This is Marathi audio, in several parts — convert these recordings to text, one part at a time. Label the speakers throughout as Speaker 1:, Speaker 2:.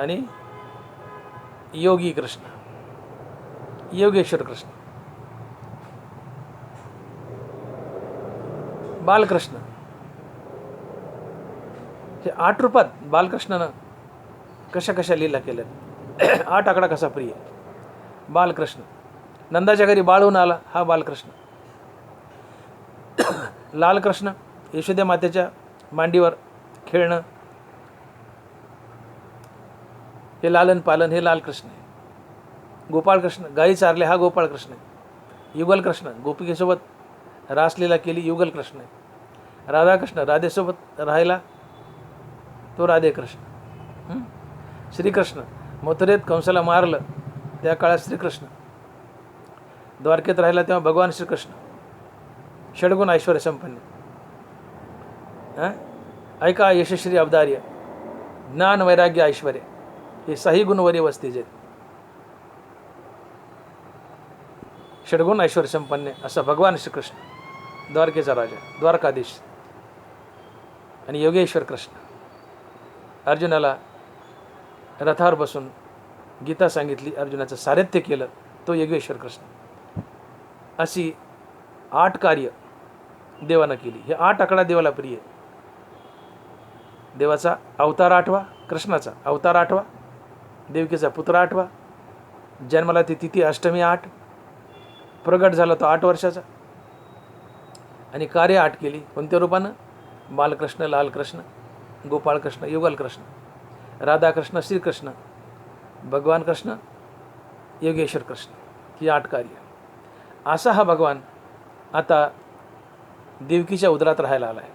Speaker 1: आणि योगी कृष्ण योगेश्वर कृष्ण बालकृष्ण. हे आठ रूपात बालकृष्णानं कशा कशा लीला केल्या आठ आकडा कसा प्रिय? बालकृष्ण. नंदाच्या घरी बाळून आला हा बालकृष्ण. लालकृष्ण यशोद्या मातेच्या मांडीवर खेळणं हे लालन पालन हे लालकृष्ण आहे. गोपाळकृष्ण गाई चारले हा गोपाळकृष्ण आहे. युगलकृष्ण गोपिकेसोबत रासलीला केली युगलकृष्ण आहे. राधाकृष्ण राधेसोबत राहायला तो राधेकृष्ण. श्रीकृष्ण मथुरेत कंसाला मारलं त्या काळात श्रीकृष्ण. द्वारकेत राहिला तेव्हा भगवान श्रीकृष्ण. षडगुण ऐश्वर संपन्न. ऐका यशस्वी अवदार्य. ज्ञान वैराग्य ऐश्वर्य. हे सही गुणवरी वस्तीचे आहेत. षडगुण ऐश्वर संपन्न असा भगवान श्रीकृष्ण द्वारकेचा राजा द्वारकाधीश आणि योगेश्वर कृष्ण. अर्जुनाला रथावर बसून गीता सांगितली अर्जुनाचं सारथ्य केलं तो योगेश्वर कृष्ण. अशी आठ कार्य देवानं केली. हे आठ आकडा देवाला प्रिय देवाचा अवतार आठवा कृष्णाचा अवतार आठवा देवकीचा पुत्र आठवा. जन्माला ती तिथी अष्टमी आठ. प्रगट झाला तो आठ वर्षाचा. आणि कार्य आठ केली. कोणत्या रूपानं? बालकृष्ण लालकृष्ण गोपाळकृष्ण युगलकृष्ण राधाकृष्ण श्रीकृष्ण भगवान कृष्ण योगेश्वर कृष्ण ही आठ कार्य. असा हा भगवान आता देवकीच्या उदरात राहायला आला आहे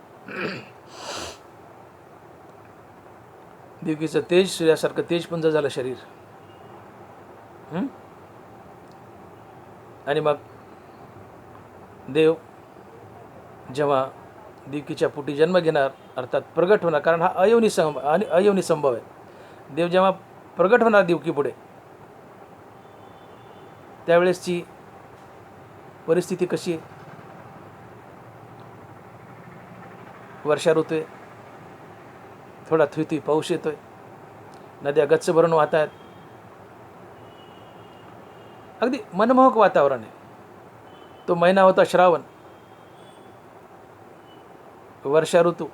Speaker 1: देवकीचं तेज सूर्यासारखं तेजपुंज झालं शरीर. आणि मग देव जेव्हा देवकीच्या पोटी जन्म घेणार अर्थात प्रगट होणार कारण हा अयोनी सं आणि अयवनी संभव आहे. देव जेव्हा प्रगट होणार देवकी पुढे त्यावेळेसची परिस्थिती कशी वर्षा ऋतू आहे. थोडा थुई पाऊस येतोय. नद्या गच्च भरून वाहत आहेत अगदी मनमोहक वातावरण आहे. तो महिना होता श्रावण. वर्षा ऋतू.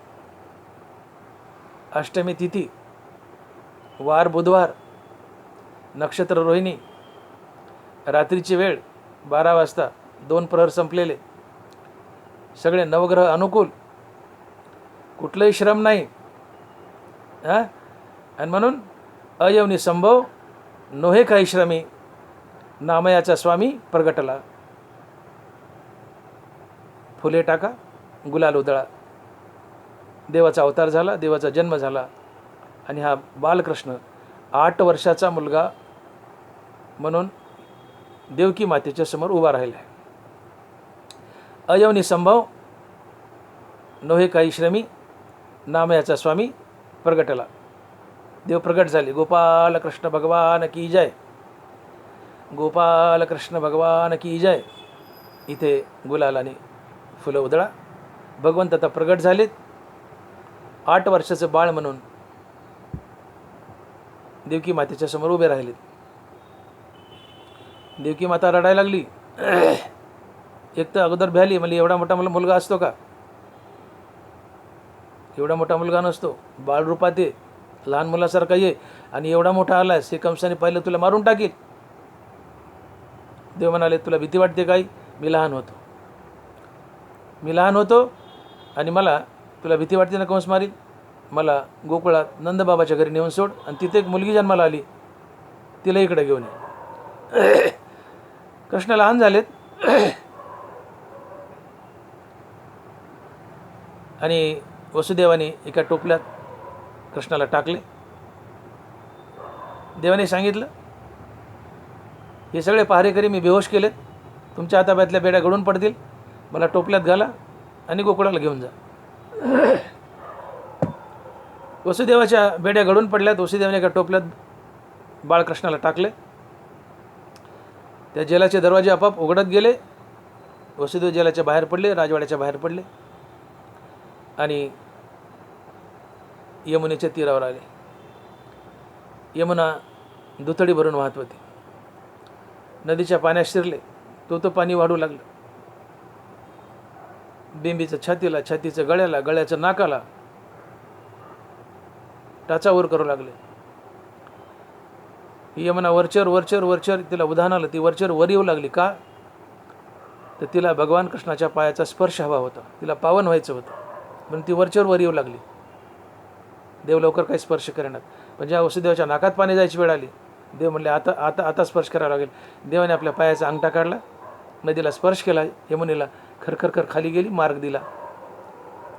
Speaker 1: अष्टमी तिथी. वार बुधवार. नक्षत्र रोहिणी. रात्रीची वेळ बारा वाजता. दोन प्रहर संपलेले. सगळे नवग्रह अनुकूल. कुठलंही श्रम नाही. हां? आणि म्हणून अयवनी संभव नोहे काही श्रमी नामयाचा स्वामी प्रगटला. फुले टाका गुलाल उधळा. देवाचा अवतार झाला देवाचा जन्म झाला. आणि हा बालकृष्ण आठ वर्षाचा मुलगा म्हणून देवकी मातेच्या समोर उभा राहिला आहे. अयवनी संभव नोहे काही श्रमी नामयाचा स्वामी प्रगटला. देव प्रगट झाले. गोपाल कृष्ण भगवान की जय. गोपाल कृष्ण भगवान की जय. इथे गुलाल आणि फुलं उधळा. भगवंत आता प्रगट झालेत. आठ वर्षाचं बाळ म्हणून देवकी मातेच्या समोर उभे राहिलेत. देवकी माता रडायला लागली. एक तर अगोदर भ्याली म्हणजे एवढा मोठा मला मुलगा असतो का? एवढा मोठा मुलगा नसतो. बाळरूपात ये लहान मुलासारखा ये आणि एवढा मोठा आलायस हे कंसाने पाहिलं तुला मारून टाकील. देव म्हणाले तुला भीती वाटते काही मी लहान होतो. मी लहान होतो आणि मला तुला भीती वाटते ना कंस मारील मला गोकुळात नंदबाबाच्या घरी नेऊन सोड आणि तिथे एक मुलगी जन्माला आली. तिला इकडे घेऊन ये. कृष्ण लहान झालेत. आणि वसुदेवाने एका टोपल्यात कृष्णाला टाकले. देवाने सांगितलं हे सगळे पहारेकरी मी बेहोश केलेत. तुमच्या हाताबातल्या बेड्या घडून पडतील. मला टोपल्यात घाला आणि गोकुळाला घेऊन जा. वसुदेवाच्या बेड्या घडून पडल्यात. वसुदेवाने एका टोपल्यात बाळकृष्णाला टाकले. त्या जेलाचे दरवाजे आपाप उघडत गेले. वसुदेव जेलाच्या बाहेर पडले राजवाड्याच्या बाहेर पडले. आणि यमुनेच्या तीरावर आले. यमुना दुथडी भरून वाहत होती. नदीच्या पाण्यात शिरले. तो तो पाणी वाढू लागलं. बिंबीचं छातीला छातीचं गळ्याला गळ्याचं नाकाला टाचावर करू लागले. ही यमुना वरचर वरचर वरचर तिला उदाहरण आलं. ती वरचर वर येऊ लागली. का? तर तिला भगवान कृष्णाच्या पायाचा स्पर्श हवा होता. तिला पावन व्हायचं होतं. म्हणून ती वरच्यावर वर येऊ लागली. देव लवकर काही स्पर्श करणार पण ज्या वसुदेवाच्या नाकात पाणी जायची वेळ आली देव म्हणले आता आता आता स्पर्श करावा लागेल. देवाने आपल्या पायाचा अंगठा काढला नदीला स्पर्श केला यमुनेला खरखर खर खाली गेली मार्ग दिला.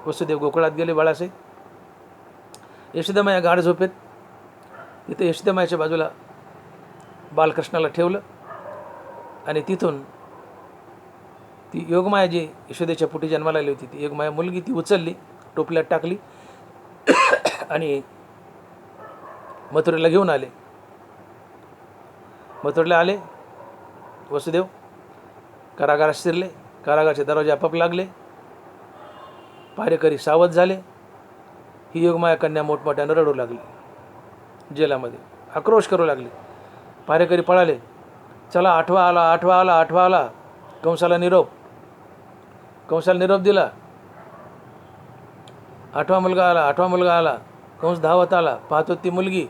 Speaker 1: वसुदेव गोकुळात गेले बाळासाहेब. यशोदामाया गाढ झोपेत तिथे यशोदामायाच्या बाजूला बालकृष्णाला ठेवलं आणि तिथून ती योगमाया जी यशोदेच्या पोटी जन्माला आली होती ती योगमाया मुलगी ती उचलली टोपल्यात टाकली आणि मथुरेला घेऊन आले. मथुरेला आले वसुदेव कारागारात शिरले कारागारचे दरवाजे आपाप लागले पारेकरी सावध झाले ही योगमाया कन्या मोठमोठ्यानं रडू लागली जेलामध्ये आक्रोश करू लागले. पारेकरी पळाले चला आठवा आला आठवा आला आठवा आला कंसाला निरोप कंसाला निरोप दिला. आठवा मुलगा आला आठवा मुलगा आला. कंस धावत आला पाहतो ती मुलगी.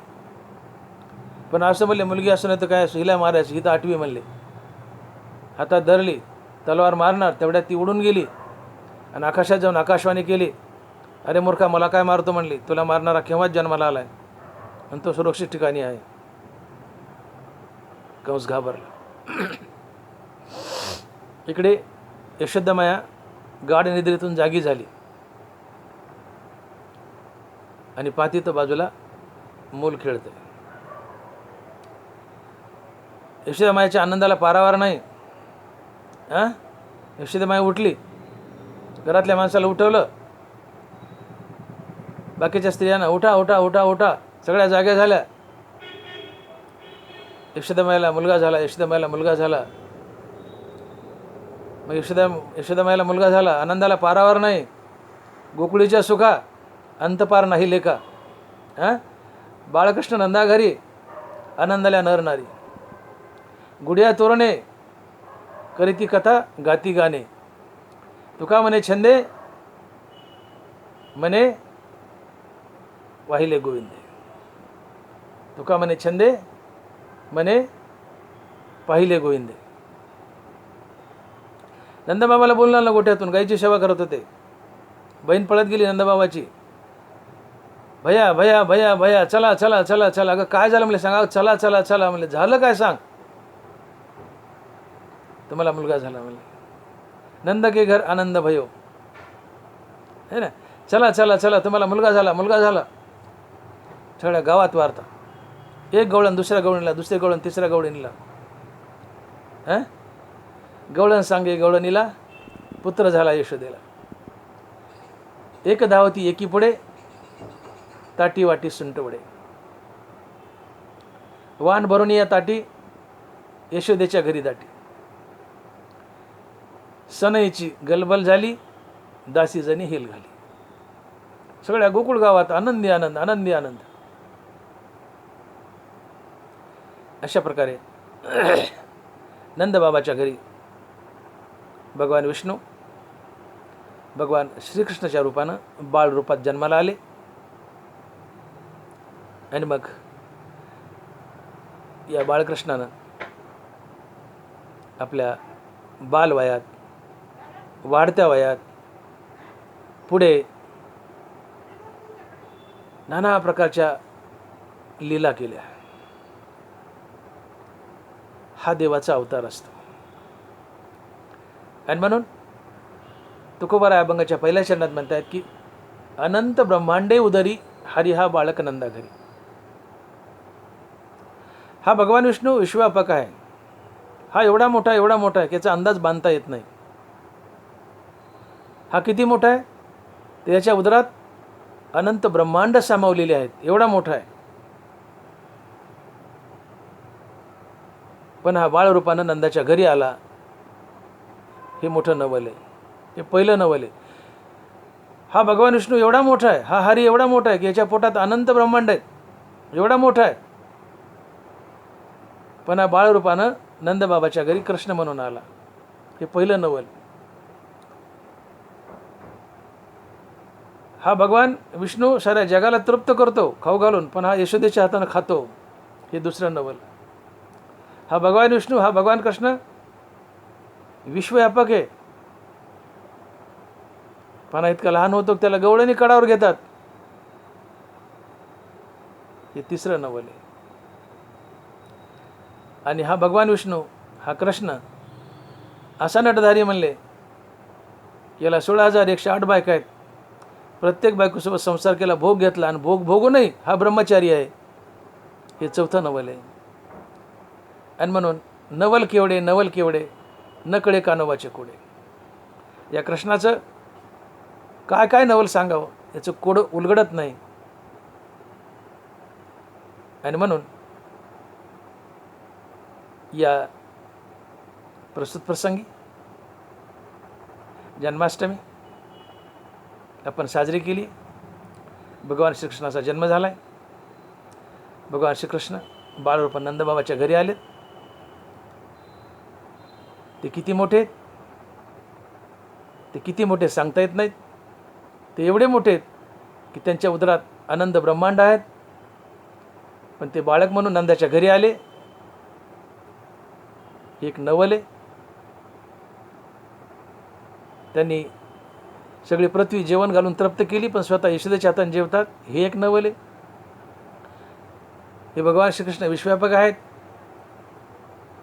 Speaker 1: पण असं म्हणले मुलगी असं नाही तर काय हिला मारायचं ही तर आठवी म्हणले. हातात धरली तलवार मारणार तेवढ्यात ती उडून गेली. आणि आकाशात जाऊन आकाशवाणी केली. अरे मूर्खा मला काय मारतो म्हणली? तुला मारणारा केव्हाच जन्माला आलाय? आणि तो सुरक्षित ठिकाणी आहे. कंस घाबरला. इकडे यशोद्धमाया गाढ निद्रेतून जागी झाली. आणि पाती तर बाजूला मूल खेळते यशोदामायाच्या आनंदाला पारावार नाही. हां यशोदामाया उठली. घरातल्या माणसाला उठवलं. बाकीच्या स्त्रियांना उठा उठा उठा उठा सगळ्या जाग्या झाल्या. यशोदामायाला मुलगा झाला यशोदामायाला मुलगा झाला. मग यशोदा यशोदामायाला मुलगा झाला आनंदाला पारावर नाही. गोकुळीच्या सुखा अंतपार नाही लेखा हां? बाळकृष्ण नंदा घरी आनंदाला नर नारी. गुडिया तोरणे करीती कथा गाती गाणे. तुका म्हणे छंदे म्हणे वाहिले गोविंदे. तुका म्हणे छंदे म्हणे पाहिले गोविंदे. नंदबाबाला बोलणार ना गोठ्यातून गाईची सेवा करत होते. बहीण पळत गेली नंदबाबाची. भया भया भया भया चला चला चला चला. अगं काय झालं म्हणले सांगा? चला चला चला म्हणलं. झालं काय सांग? तुम्हाला मुलगा झाला म्हणलं. नंद के घर आनंद भयो. है ना? चला चला चला. तुम्हाला मुलगा झाला मुलगा झाला. सगळ्या गावात वार्ता. एक गवळण दुसऱ्या गवळणीला दुसऱ्या गवळण तिसऱ्या गवळणीला. हां गवळण सांगे गवळणीला पुत्र झाला यशोदेला. एक धावती एकी पुढे ताटी वाटी सुंटवडे वान भरून या ताटी यशोदेच्या घरी दाटी. सनईची गलबल झाली दासी जणी हेल घाली. सगळ्या गोकुळ गावात आनंदी आनंद आनंदी आनंद. अशा प्रकारे नंदबाबाच्या घरी भगवान विष्णू भगवान श्रीकृष्णाच्या रूपानं बाळ रूपात जन्माला आले. आणि मग या बाळकृष्णानं आपल्या बालवयात वाढत्या वयात पुढे नाना प्रकारच्या लीला केल्या. हा देवाचा अवतार असतो. आणि म्हणून तुकोबारा अभंगाच्या पहिल्या चरणात म्हणतायत की अनंत ब्रह्मांडे उदरी हरी हा बाळक नंदा घरी हा भगवान विष्णू विश्वापक आहे. हा एवढा मोठा एवढा मोठा आहे याचा अंदाज बांधता येत नाही. हा किती मोठा आहे? तर याच्या उदरात अनंत ब्रह्मांड सामावलेले आहेत. एवढा मोठा आहे. पण हा बाळ रूपानं नंदाच्या घरी आला. हे मोठं नवल आहे. हे पहिलं नवल आहे. हा भगवान विष्णू एवढा मोठा आहे हा हरी एवढा मोठा आहे की याच्या पोटात अनंत ब्रह्मांड आहेत. एवढा मोठा आहे. पण हा बाळरूपानं नंदबाबाच्या घरी कृष्ण म्हणून आला. हे पहिलं नवल. हा भगवान विष्णू साऱ्या जगाला तृप्त करतो खाऊ घालून पण हा यशोदेच्या हातानं खातो. हे दुसरं नवल. हा भगवान विष्णू हा भगवान कृष्ण विश्वव्यापक आहे. पाना इतका लहान होतो त्याला गवळणी कडावर घेतात. हे तिसरं नवल आहे. आणि हा भगवान विष्णू हा कृष्ण असा नटधारी म्हणले याला सोळा हजार एकशे आठ बायका आहेत. प्रत्येक बायकोसोबत संसार केला भोग घेतला आणि भोग भोगूनही हा ब्रह्मचारी आहे. हे चौथं नवल आहे. आणि म्हणून नवल केवढे नवल केवढे नकळे कानोबाचे कोडे. या कृष्णाचं काय काय नवल सांगावं? याचं कोडं उलगडत नाही. आणि म्हणून या प्रस्तुत प्रसंगी जन्माष्टमी आपण साजरी केली. भगवान श्रीकृष्णाचा जन्म झाला आहे भगवान श्रीकृष्ण बाळरूप नंदबाबाच्या घरी आलेत. ते किती मोठे? आहेत ते किती मोठे सांगता येत नाहीत. ते एवढे मोठे आहेत की त्यांच्या उदरात आनंद ब्रह्मांड आहेत. पण ते बाळक म्हणून नंदाच्या घरी आले. हे एक नवले त्यांनी सगळी पृथ्वी जेवण घालून तृप्त केली पण स्वतः यशोदेच्या हाताने जेवतात. हे एक नवले हे भगवान श्रीकृष्ण विश्वव्यापक आहेत.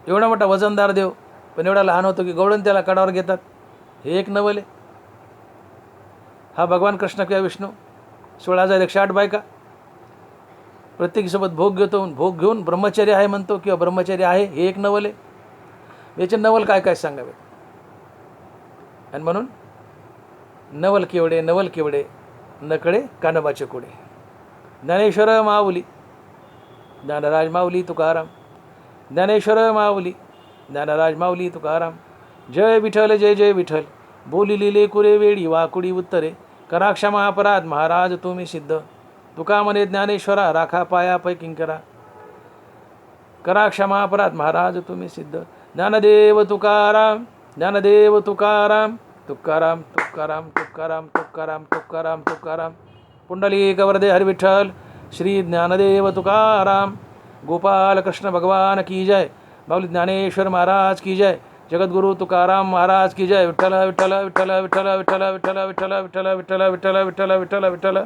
Speaker 1: एवढा मोठा वजनदार देव पण एवढा लहान होतो की गवळण त्याला कडावर घेतात. हे एक नवल आहे. हा भगवान कृष्ण किंवा विष्णू सोळा हजार एकशे आठ बायका. प्रत्येकीसोबत भोग घेतो भोग घेऊन ब्रह्मचारी आहे म्हणतो किंवा ब्रह्मचारी आहे हे एक नवल आहे. याचे नवल काय काय सांगावे? आणि म्हणून नवल केवडे नवल केवडे नकडे कानबाचे कोडे. ज्ञानेश्वर माऊली ज्ञानराज माऊली तुकाराम. ज्ञानेश्वर माऊली ज्ञानराज माऊली तुकाराम. जय विठ्ठल जय जय विठ्ठल. बोली लिले कुरे वेळी वाकुडी उत्तरे. कराक्ष महापराध महाराज तुम्ही सिद्ध. तुका म्हणे ज्ञानेश्वरा राखा पाया पै किंकरा महापराध महाराज तुम्ही सिद्ध. ज्ञानदेव तुकाराम ज्ञानदेव तुकाराम. तुकाराम तुकाराम तुकाराम तुकाराम तुकाराम तुकाराम. पुंडली कवरदे हरिविठ्ठल. श्री ज्ञानदेव तुकाराम. गोपाल कृष्ण भगवान की जय. माऊली ज्ञानेश्वर महाराज की जय जगद्गुरु तुकाराम महाराज की जय विठ्ठल विठ्ठल विठ्ठल विठ्ठल विठ्ठल विठ्ठल विठ्ठल विठ्ठल विठ्ठल विठ्ठल विठ्ठल विठ्ठल विठ्ठल